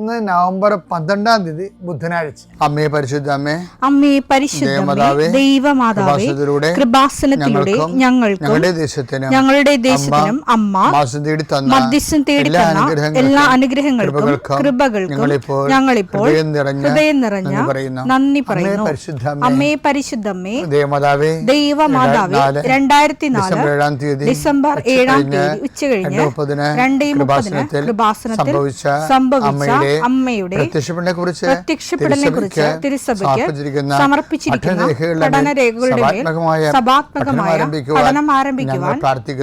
ഇന്ന് നവംബർ പന്ത്രണ്ടാം തീയതി ബുധനാഴ്ച അമ്മേ പരിശുദ്ധ അമ്മേ അമ്മേ പരിശുദ്ധമേ ദേവമാതാവേ, ദൈവമാതാവേ കൃപാസനത്തിലൂടെ ഞങ്ങൾക്കും ഞങ്ങളുടെ ദേശത്തിനും ഞങ്ങളുടെ ദേശത്തിനും അമ്മ തേടി തന്ന മധ്യസ്ഥം തേടി എല്ലാ തന്ന അനുഗ്രഹങ്ങൾക്കും, എല്ലാ അനുഗ്രഹങ്ങൾക്കും കൃപകൾക്കും ഞങ്ങളിപ്പോൾ ഹൃദയം നിറഞ്ഞ നന്ദി പറയുന്നു. അമ്മയെ അമ്മേ പരിശുദ്ധ അമ്മേ, ദൈവമാതാവേ പരിശുദ്ധമ്മേ ദേവമാതാവേ ദൈവമാതാവേ നാല് രണ്ടായിരത്തി നാല് ഡിസംബർ ഏഴാം തീയതി ഡിസംബർ ഉച്ച ഏഴാം കഴിഞ്ഞ് തീയതി ഉച്ച കഴിഞ്ഞ് രണ്ടേ മുപ്പതിന് കൃപാസനത്തിൽ കൃപാസനത്തിൽ സംഭവിച്ച സംഭവിച്ച അമ്മയുടെ അമ്മയുടെ പ്രത്യക്ഷപ്പെടനെ കുറിച്ച് പ്രത്യക്ഷപ്പെടലിനെ കുറിച്ച് തിരുസഭയ്ക്ക് സമർപ്പിച്ചിരിക്കുന്ന പഠനരേഖകളുടെ സഭാത്മകമായ പഠനം ആരംഭിക്കുവാൻ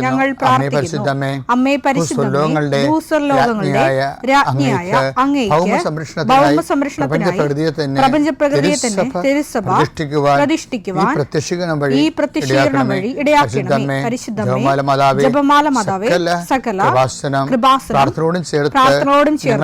ഞങ്ങൾ പ്രാർത്ഥിക്കുന്നു. അമ്മേ പരിശുദ്ധമേ ഭൂസ്വർലോകങ്ങളുടെ രാജ്ഞിയായ അങ്ങേക്ക് തന്നെ തിരുസഭ പ്രതിഷ്ഠിക്കുവാൻ ഈ പ്രത്യക്ഷീകരണം വഴി ഈ ഇടയാക്കണമേ പരിശുദ്ധമേ ജപമാല മാതാവേ സകല കൃപാസനം കൃപാസനം പ്രാർത്ഥനയോടും ചേർത്ത്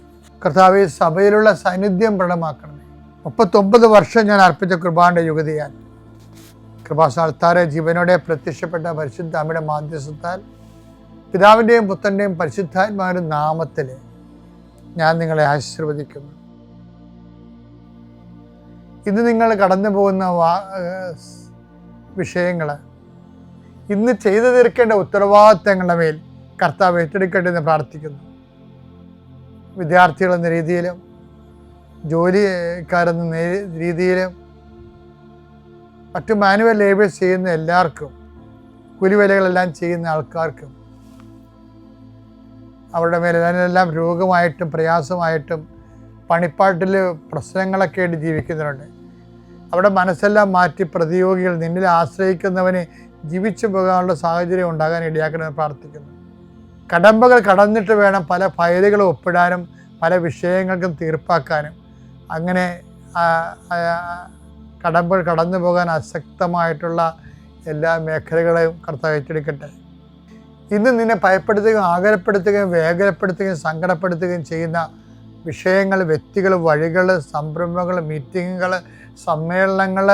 കർത്താവെ സഭയിലുള്ള സാന്നിധ്യം പ്രകടമാക്കണമേ. മുപ്പത്തൊമ്പത് വർഷം ഞാൻ അർപ്പിച്ച കൃപാന്റെ യുഗതിയാൽ. കൃപാസാർത്താരെ ജീവനോടെ പ്രത്യക്ഷപ്പെട്ട പരിശുദ്ധ അമ്മയുടെ മാധ്യസ്ഥത്താൽ പിതാവിന്റെയും പുത്രന്റെയും പരിശുദ്ധാത്മാവിന്റെ നാമത്തിൽ ഞാൻ നിങ്ങളെ ആശീർവദിക്കുന്നു. ഇന്ന് നിങ്ങൾ കടന്നു പോകുന്ന വിഷയങ്ങൾ ഇന്ന് ചെയ്തു തീർക്കേണ്ട ഉത്തരവാദിത്തങ്ങളുടെ മേൽ കർത്താവ് ഏറ്റെടുക്കട്ടെ എന്ന് പ്രാർത്ഥിക്കുന്നു. വിദ്യാർത്ഥികൾ എന്ന രീതിയിലും ജോലിക്കാരെന്ന രീതിയിലും മറ്റു മാനുവൽ ലേബേഴ്സ് ചെയ്യുന്ന എല്ലാവർക്കും കൂലിവേലകളെല്ലാം ചെയ്യുന്ന ആൾക്കാർക്കും അവരുടെ മേലെ അതിനെല്ലാം രോഗമായിട്ടും പ്രയാസമായിട്ടും പണിപ്പാട്ടിൽ പ്രശ്നങ്ങളൊക്കെ ആയിട്ട് ജീവിക്കുന്നവരുണ്ട്. അവിടെ മനസ്സെല്ലാം മാറ്റി പ്രതിയോഗികൾ നിന്നിൽ ആശ്രയിക്കുന്നവന് ജീവിച്ചു പോകാനുള്ള സാഹചര്യം ഉണ്ടാകാൻ ഇടയാക്കണമെന്ന് പ്രാർത്ഥിക്കുന്നു. കടമ്പകൾ കടന്നിട്ട് വേണം പല ഫയലുകളും ഒപ്പിടാനും പല വിഷയങ്ങൾക്കും തീർപ്പാക്കാനും. അങ്ങനെ കടമ്പകൾ കടന്നു പോകാൻ അശക്തമായിട്ടുള്ള എല്ലാ മേഖലകളെയും കർത്താവ് ഏറ്റെടുക്കട്ടെ. ഇന്ന് നിന്നെ ഭയപ്പെടുത്തുകയും ആകരപ്പെടുത്തുകയും വേഗരപ്പെടുത്തുകയും സങ്കടപ്പെടുത്തുകയും ചെയ്യുന്ന വിഷയങ്ങൾ വ്യക്തികൾ വഴികൾ സംരംഭങ്ങൾ മീറ്റിങ്ങുകൾ സമ്മേളനങ്ങൾ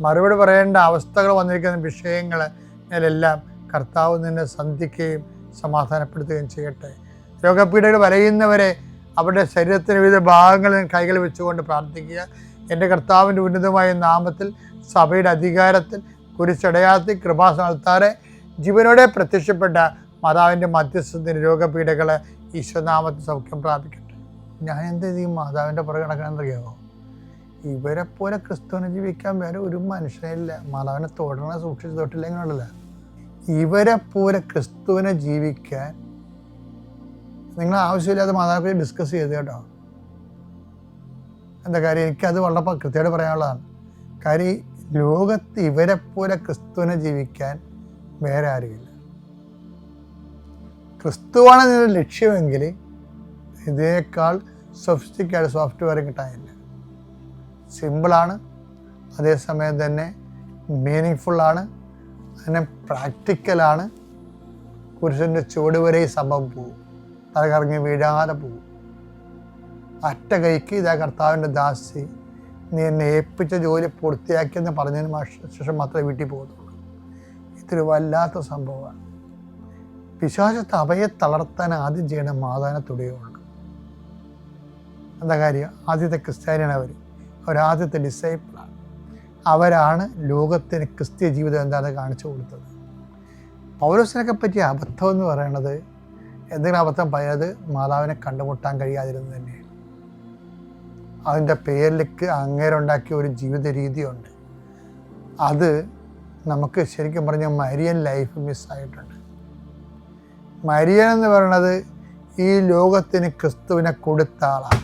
മറുപടി പറയേണ്ട അവസ്ഥകൾ വന്നിരിക്കുന്ന വിഷയങ്ങൾ ഇതിലെല്ലാം കർത്താവ് നിന്നെ സന്ധിക്കുകയും സമാധാനപ്പെടുത്തുകയും ചെയ്യട്ടെ. രോഗപീഠകൾ വലയുന്നവരെ അവരുടെ ശരീരത്തിന് വിവിധ ഭാഗങ്ങളിൽ കൈകൾ വെച്ചുകൊണ്ട് പ്രാർത്ഥിക്കുക. എന്റെ കർത്താവിന്റെ ഉന്നതമായ നാമത്തിൽ സഭയുടെ അധികാരത്തിൽ കുരിശടയാത്തി കൃപാസനത്താറെ ജീവനോടെ പ്രത്യക്ഷപ്പെട്ട മാതാവിന്റെ മധ്യസ്ഥത്തിന് രോഗപീഠകളെ ഈശ്വനാമത്തിൽ സൗഖ്യം പ്രാപിക്കട്ടെ. ഞാൻ എന്ത് ചെയ്യും? മാതാവിന്റെ പുറകെ നടക്കണമെന്നറിയാമോ ഇവരെ പോലെ ക്രിസ്തുവിനെ ജീവിക്കാൻ വേറെ ഒരു മനുഷ്യനില്ല. മാതാവിനെ തൊടണ സൂക്ഷിച്ച് തൊട്ടില്ലെങ്കിലുണ്ടല്ല. ഇവരെ പോലെ ക്രിസ്തുവിനെ ജീവിക്കാൻ നിങ്ങൾ ആവശ്യമില്ലാതെ മാതാപിതാക്കൾ ഡിസ്കസ് ചെയ്ത് കേട്ടോ. എന്താ കാര്യം? എനിക്കത് വളരെ കൃത്യമായിട്ട് പറയാനുള്ളതാണ്. കാര്യം ലോകത്ത് ഇവരെ പോലെ ക്രിസ്തുവിനെ ജീവിക്കാൻ വേറെ ആരുമില്ല. ക്രിസ്തുവാണ് നിങ്ങളുടെ ലക്ഷ്യമെങ്കിൽ ഇതിനേക്കാൾ സൊഫിസ്റ്റിക്കായിട്ട് സോഫ്റ്റ്വെയർ കിട്ടാനില്ല. സിമ്പിളാണ് അതേസമയം തന്നെ മീനിങ് ഫുള്ളാണ് അതിനെ പ്രാക്ടിക്കലാണ് പുരുഷന്റെ ചുവട് വരെ ഈ സംഭവം പോവും. തലകറങ്ങി വീഴാതെ പോവും. അറ്റ കൈക്ക് ഇതാ കർത്താവിന്റെ ദാസി നീ എന്നെ ഏൽപ്പിച്ച ജോലി പൂർത്തിയാക്കിയെന്ന് പറഞ്ഞതിന് ശേഷം മാത്രമേ വീട്ടിൽ പോകത്തുള്ളൂ. ഇതൊരു വല്ലാത്ത സംഭവമാണ്. വിശ്വാസത്തെ അവയെ തളർത്താൻ ആദ്യം ചെയ്യണ മാതാവിനെ തുടിയുള്ളൂ എന്താ കാര്യം? ആദ്യത്തെ ക്രിസ്ത്യാനിയാണ് അവർ അവരാദ്യത്തെ ഡിസൈപ്പിളാണ് അവരാണ് ലോകത്തിന് ക്രിസ്ത്യ ജീവിതം എന്താണെന്ന് കാണിച്ചു കൊടുത്തത്. പൗലോസിനൊക്കെ പറ്റിയ അബദ്ധം എന്ന് പറയുന്നത് എന്തെങ്കിലും അബദ്ധം? പറയുന്നത് മാതാവിനെ കണ്ടുമുട്ടാൻ കഴിയാതിരുന്നത് തന്നെയാണ്. അതിന്റെ പേരിലേക്ക് അങ്ങേരുണ്ടാക്കിയ ഒരു ജീവിത രീതിയുണ്ട്. അത് നമുക്ക് ശരിക്കും പറഞ്ഞ മരിയൻ ലൈഫ് മിസ്സായിട്ടുണ്ട് മരിയൻ എന്ന് പറയുന്നത് ഈ ലോകത്തിന് ക്രിസ്തുവിനെ കൊടുത്ത ആളാണ്.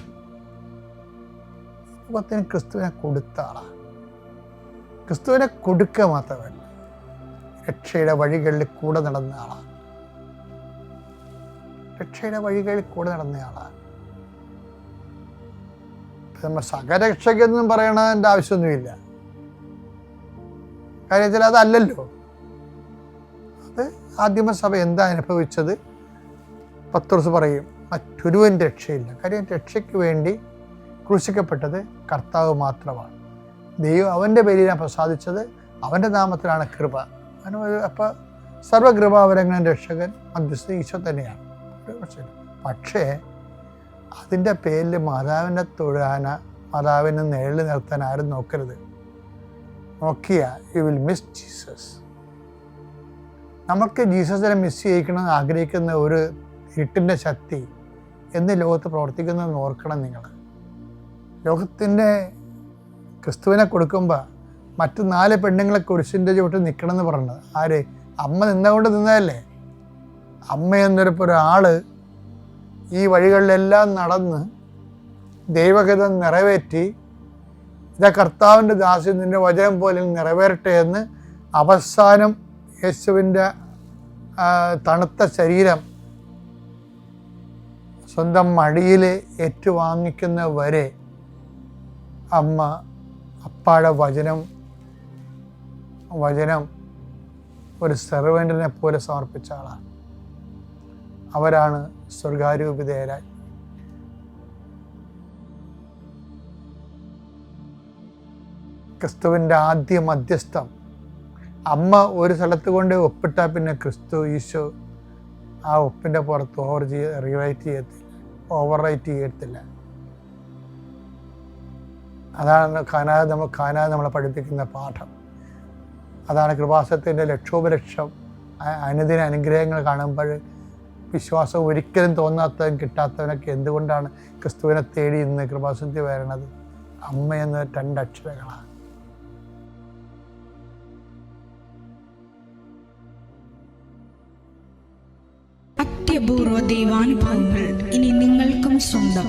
ലോകത്തിന് ക്രിസ്തുവിനെ കൊടുത്ത ആളാണ്. ക്രിസ്തുവിനെ കൊടുക്കുക മാത്രമല്ല രക്ഷയുടെ വഴികളിൽ കൂടെ നടന്ന ആളാണ് രക്ഷയുടെ വഴികളിൽ കൂടെ നടന്ന ആളാണ് നമ്മൾ സഹരക്ഷയ്ക്കൊന്നും പറയണതിന്റെ ആവശ്യമൊന്നുമില്ല. കാര്യം വെച്ചാൽ അതല്ലല്ലോ. അത് ആദ്യമസഭ എന്താ അനുഭവിച്ചത്? പത്രോസ് പറയും മറ്റൊരുവൻ രക്ഷയില്ല. കാര്യം രക്ഷയ്ക്ക് വേണ്ടി ക്രൂശിക്കപ്പെട്ടത് കർത്താവ് മാത്രമാണ്. ദൈവം അവന്റെ പേരിലാണ് പ്രസാദിച്ചത്. അവന്റെ നാമത്തിലാണ് കൃപ. അപ്പോൾ സർവകൃപാവരങ്ങളും രക്ഷകൻ മധ്യസ്ഥ ഈശോ തന്നെയാണ്. പക്ഷേ അതിന്റെ പേരിൽ മാതാവിനെ തൊഴാന മാതാവിനെ നേരിൽ നിർത്താൻ ആരും നോക്കരുത്. നോക്കിയ യു വിൽ മിസ് ജീസസ് നമുക്ക് ജീസസിനെ മിസ് ചെയ്യിക്കണമെന്ന് ആഗ്രഹിക്കുന്ന ഒരു ഇരുട്ടിന്റെ ശക്തി എന്ന് ലോകത്ത് പ്രവർത്തിക്കുന്നതെന്ന് ഓർക്കണം നിങ്ങൾ. ലോകത്തിന്റെ ക്രിസ്തുവിനെ കൊടുക്കുമ്പോൾ മറ്റു നാല് പെണ്ണുങ്ങളെ കുരിശിന്റെ ചുവട്ട് നിൽക്കണം എന്ന് പറഞ്ഞത്. ആര്? അമ്മ നിന്നുകൊണ്ട് നിന്നതല്ലേ? അമ്മ എന്നൊരു ഒരാൾ ഈ വഴികളിലെല്ലാം നടന്ന് ദൈവഗതം നിറവേറ്റി ഇതാ കർത്താവിന്റെ ദാസ്യം നിന്റെ വചനം പോലെ നിറവേറട്ടെ എന്ന് അവസാനം യേശുവിന്റെ തണുത്ത ശരീരം സ്വന്തം മടിയിൽ ഏറ്റുവാങ്ങിക്കുന്ന വരെ അമ്മ അപ്പാടെ വചനം വചനം ഒരു സെർവന്റിനെ പോലെ സമർപ്പിച്ച ആളാണ്. അവരാണ് സ്വർഗാരൂപിതേരായി ക്രിസ്തുവിന്റെ ആദ്യ മധ്യസ്ഥം. അമ്മ ഒരു സ്ഥലത്ത് കൊണ്ട് ഒപ്പിട്ടാൽ പിന്നെ ക്രിസ്തു ഈശോ ആ ഒപ്പിന്റെ പുറത്ത് ഓവർ ചെയ്യ റീറൈറ്റ് ചെയ്യത്തില്ല ഓവർ റൈറ്റ് ചെയ്യത്തില്ല. അതാണ് കാനാ നമ്മൾ കാനാ നമ്മളെ പഠിപ്പിക്കുന്ന പാഠം. അതാണ് കൃപാസത്തിന്റെ ലക്ഷോപലക്ഷം. അനുദിന അനുഗ്രഹങ്ങൾ കാണുമ്പോൾ വിശ്വാസം ഒരിക്കലും തോന്നാത്തവൻ കിട്ടാത്തവനൊക്കെ എന്തുകൊണ്ടാണ് ക്രിസ്തുവിനെ തേടി ഇന്ന് കൃപാസത്തിൽ വരണത്? അമ്മ എന്ന രണ്ടക്ഷരങ്ങളാണ് അത്യപൂർവ ദൈവാനുഭവങ്ങൾ ഇനി നിങ്ങൾക്കും സ്വന്തം.